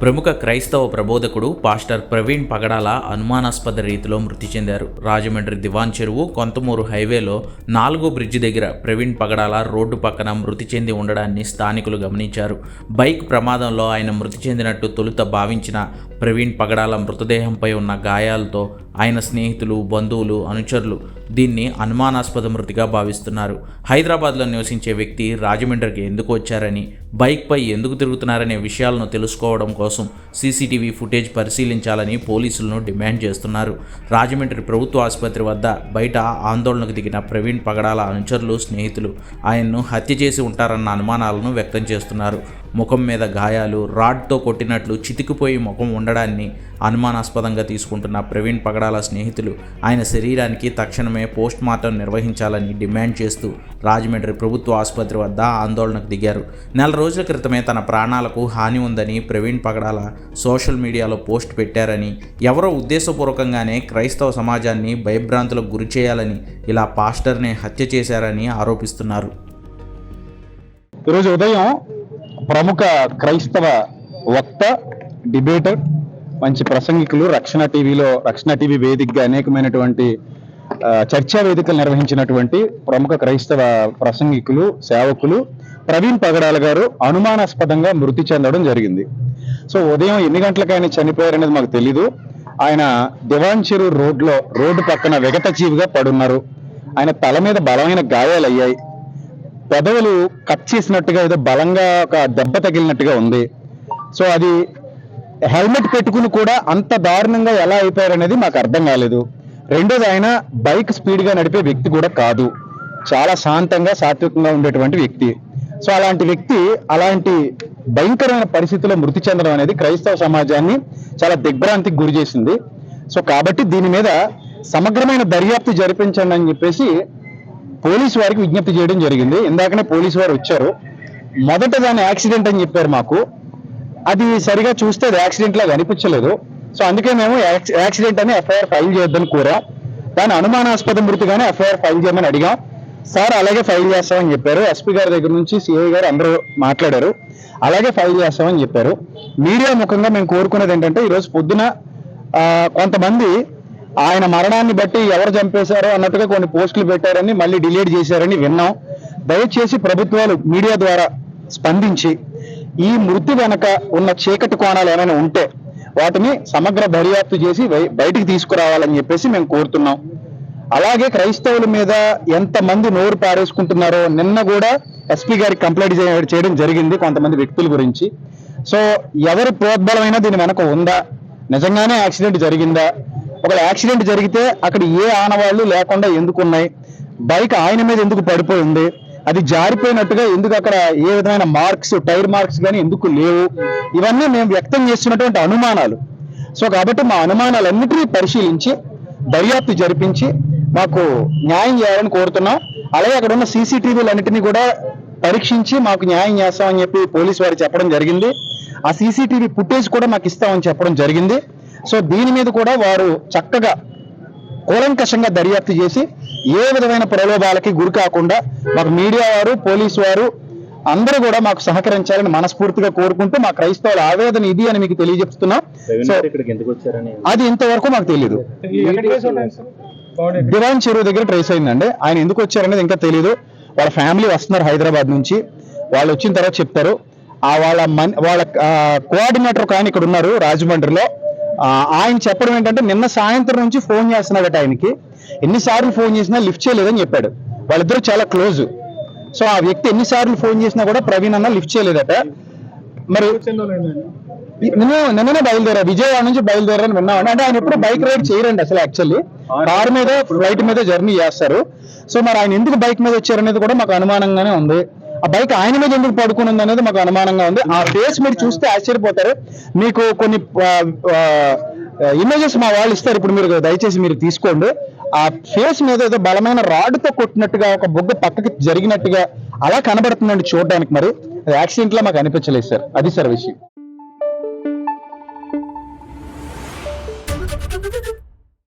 ప్రముఖ క్రైస్తవ ప్రబోధకుడు పాస్టర్ ప్రవీణ్ పగడాల అనుమానాస్పద రీతిలో మృతి చెందారు. రాజమండ్రి దివాన్ చెరువు కొంతమూరు హైవేలో నాలుగో బ్రిడ్జి దగ్గర ప్రవీణ్ పగడాల రోడ్డు పక్కన మృతి చెంది ఉండడాన్ని స్థానికులు గమనించారు. బైక్ ప్రమాదంలో ఆయన మృతి చెందినట్టు తొలుత భావించిన ప్రవీణ్ పగడాల మృతదేహంపై ఉన్న గాయాలతో ఆయన స్నేహితులు బంధువులు అనుచరులు దీన్ని అనుమానాస్పద మృతిగా భావిస్తున్నారు. హైదరాబాద్లో నివసించే వ్యక్తి రాజమండ్రికి ఎందుకు వచ్చారని బైక్పై ఎందుకు తిరుగుతున్నారనే విషయాలను తెలుసుకోవడం కోసం సీసీటీవీ ఫుటేజ్ పరిశీలించాలని పోలీసులను డిమాండ్ చేస్తున్నారు. రాజమండ్రి ప్రభుత్వ ఆసుపత్రి వద్ద బయట ఆందోళనకు దిగిన ప్రవీణ్ పగడాల అనుచరులు స్నేహితులు ఆయన్ను హత్య చేసి ఉంటారన్న అనుమానాలను వ్యక్తం చేస్తున్నారు. ముఖం మీద గాయాలు రాడ్తో కొట్టినట్లు చితికిపోయి ముఖం ఉండడాన్ని అనుమానాస్పదంగా తీసుకుంటున్న ప్రవీణ్ పగడాల స్నేహితులు ఆయన శరీరానికి తక్షణమే పోస్ట్ మార్టం నిర్వహించాలని డిమాండ్ చేస్తూ రాజమండ్రి ప్రభుత్వ ఆసుపత్రి వద్ద ఆందోళనకు దిగారు. నెల రోజుల క్రితమే తన ప్రాణాలకు హాని ఉందని ప్రవీణ్ పగడాల సోషల్ మీడియాలో పోస్ట్ పెట్టారని ఎవరో ఉద్దేశపూర్వకంగానే క్రైస్తవ సమాజాన్ని భయభ్రాంతులకు గురి చేయాలని ఇలా పాస్టర్ని హత్య చేశారని ఆరోపిస్తున్నారు. ఈరోజు ఉదయం ప్రముఖ క్రైస్తవ వక్త డిబేటర్ మంచి ప్రసంగికులు రక్షణ టీవీలో రక్షణ టీవీ వేదికగా అనేకమైనటువంటి చర్చా వేదికలు నిర్వహించినటువంటి ప్రముఖ క్రైస్తవ ప్రసంగికులు సేవకులు ప్రవీణ్ పగడాల గారు అనుమానాస్పదంగా మృతి చెందడం జరిగింది. సో ఉదయం ఎన్ని గంటలకు ఆయన చనిపోయారనేది మాకు తెలీదు. ఆయన దివాంచెరు రోడ్లో రోడ్డు పక్కన వెగత జీవిగా పడున్నారు. ఆయన తల మీద బలమైన గాయాలు అయ్యాయి పెదవులు కట్ చేసినట్టుగా ఏదో బలంగా ఒక దెబ్బ తగిలినట్టుగా ఉంది. సో అది హెల్మెట్ పెట్టుకుని కూడా అంత దారుణంగా ఎలా అయిపోయారు అనేది మాకు అర్థం కాలేదు. రెండోది ఆయన బైక్ స్పీడ్గా నడిపే వ్యక్తి కూడా కాదు. చాలా శాంతంగా సాత్వికంగా ఉండేటువంటి వ్యక్తి. సో అలాంటి వ్యక్తి అలాంటి భయంకరమైన పరిస్థితుల్లో మృతి చెందడం అనేది క్రైస్తవ సమాజాన్ని చాలా దిగ్భ్రాంతికి గురి చేసింది. సో కాబట్టి దీని మీద సమగ్రమైన దర్యాప్తు జరిపించండి అని చెప్పేసి పోలీసు వారికి విజ్ఞప్తి చేయడం జరిగింది. ఇందాకనే పోలీసు వారు వచ్చారు. మొదట దాని యాక్సిడెంట్ అని చెప్పారు మాకు. అది సరిగా చూస్తే అది యాక్సిడెంట్ లాగా అనిపించలేదు. సో అందుకే మేము యాక్సి- యాక్సిడెంట్ అని ఎఫ్ఐఆర్ ఫైల్ చేయొద్దని కోరాం. దాని అనుమానాస్పద మృతిగానే ఎఫ్ఐఆర్ ఫైల్ చేయమని అడిగాం. సార్ అలాగే ఫైల్ చేస్తామని చెప్పారు. ఎస్పీ గారి దగ్గర నుంచి సిఐ గారు అందరూ మాట్లాడారు. అలాగే ఫైల్ చేస్తామని చెప్పారు. మీడియా ముఖంగా మేము కోరుకునేది ఏంటంటే ఈరోజు పొద్దున కొంతమంది ఆయన మరణాన్ని బట్టి ఎవరు చంపేశారో అన్నట్టుగా కొన్ని పోస్టులు పెట్టారని మళ్ళీ డిలీట్ చేశారని విన్నాం. దయచేసి ప్రభుత్వాలు మీడియా ద్వారా స్పందించి ఈ మృతి వెనక ఉన్న చీకటి కోణాలు ఏమైనా ఉంటే వాటిని సమగ్ర దర్యాప్తు చేసి బయటికి తీసుకురావాలని చెప్పేసి మేము కోరుతున్నాం. అలాగే క్రైస్తవుల మీద ఎంతమంది నోరు పారేసుకుంటున్నారో నిన్న కూడా ఎస్పీ గారికి కంప్లైంట్ చేయడం జరిగింది కొంతమంది వ్యక్తుల గురించి. సో ఎవరి ప్రోద్బలమైనా దీని వెనక ఉందా? నిజంగానే యాక్సిడెంట్ జరిగిందా? ఒక యాక్సిడెంట్ జరిగితే అక్కడ ఏ ఆనవాళ్ళు లేకుండా ఎందుకు ఉన్నాయి? బైక్ ఆయన మీద ఎందుకు పడిపోయింది అది జారిపోయినట్టుగా ఎందుకు అక్కడ ఏ విధమైన మార్క్స్ టైర్ మార్క్స్ కానీ ఎందుకు లేవు? ఇవన్నీ మేము వ్యక్తం చేస్తున్నటువంటి అనుమానాలు. సో కాబట్టి మా అనుమానాలన్నిటినీ పరిశీలించి దర్యాప్తు జరిపించి మాకు న్యాయం చేయాలని కోరుతున్నాం. అలాగే అక్కడ ఉన్న సీసీటీవీలన్నిటినీ కూడా పరీక్షించి మాకు న్యాయం చేస్తామని చెప్పి పోలీసు వారు చెప్పడం జరిగింది. ఆ సీసీటీవీ ఫుటేజ్ కూడా మాకు ఇస్తామని చెప్పడం జరిగింది. సో దీని మీద కూడా వారు చక్కగా కూలంకషంగా దర్యాప్తు చేసి ఏ విధమైన ప్రలోభాలకి గురి కాకుండా మాకు మీడియా వారు పోలీసు వారు అందరూ కూడా మాకు సహకరించాలని మనస్ఫూర్తిగా కోరుకుంటూ మా క్రైస్తవుల ఆవేదన ఇది అని మీకు తెలియజెప్తున్నాం. అది ఇంతవరకు మాకు తెలియదు దివాన్ చెరువు దగ్గర ట్రేస్ అయిందండి. ఆయన ఎందుకు వచ్చారనేది ఇంకా తెలియదు వాళ్ళ ఫ్యామిలీ వస్తున్నారు హైదరాబాద్ నుంచి. వాళ్ళు వచ్చిన తర్వాత చెప్తారు. ఆ వాళ్ళ మన్ వాళ్ళ కోఆర్డినేటర్ ఆయన ఇక్కడ ఉన్నారు రాజమండ్రిలో. ఆయన చెప్పడం ఏంటంటే నిన్న సాయంత్రం నుంచి ఫోన్ చేస్తున్నాడట ఆయనకి. ఎన్నిసార్లు ఫోన్ చేసినా లిఫ్ట్ చేయలేదని చెప్పాడు. వాళ్ళిద్దరూ చాలా క్లోజ్. సో ఆ వ్యక్తి ఎన్నిసార్లు ఫోన్ చేసినా కూడా ప్రవీణ్ అన్న లిఫ్ట్ చేయలేదట. మరి నిన్న నిన్ననే బయలుదేరా విజయవాడ నుంచి బయలుదేరారని విన్నామండి. అంటే ఆయన ఎప్పుడు బైక్ రైడ్ చేయరండి అసలు యాక్చువల్లీ కార్ మీద ఫ్లైట్ మీద జర్నీ చేస్తారు. సో మరి ఆయన ఎందుకు బైక్ మీద వచ్చారనేది కూడా మాకు అనుమానంగానే ఉంది. ఆ బైక్ ఆయన మీద ఎందుకు పడుకుని ఉంది అనేది మాకు అనుమానంగా ఉంది. ఆ ఫేస్ మీరు చూస్తే ఆశ్చర్యపోతారు. మీకు కొన్ని ఇమేజెస్ మా వాళ్ళు ఇస్తారు. ఇప్పుడు మీరు దయచేసి మీరు తీసుకోండి. ఆ ఫేస్ మీద ఏదో బలమైన రాడ్తో కొట్టినట్టుగా ఒక బొగ్గ పక్కకి జరిగినట్టుగా అలా కనబడుతుందండి చూడడానికి మరి. యాక్సిడెంట్ లా మాకు అనిపించలేదు సార్. అది సార్ విషయం.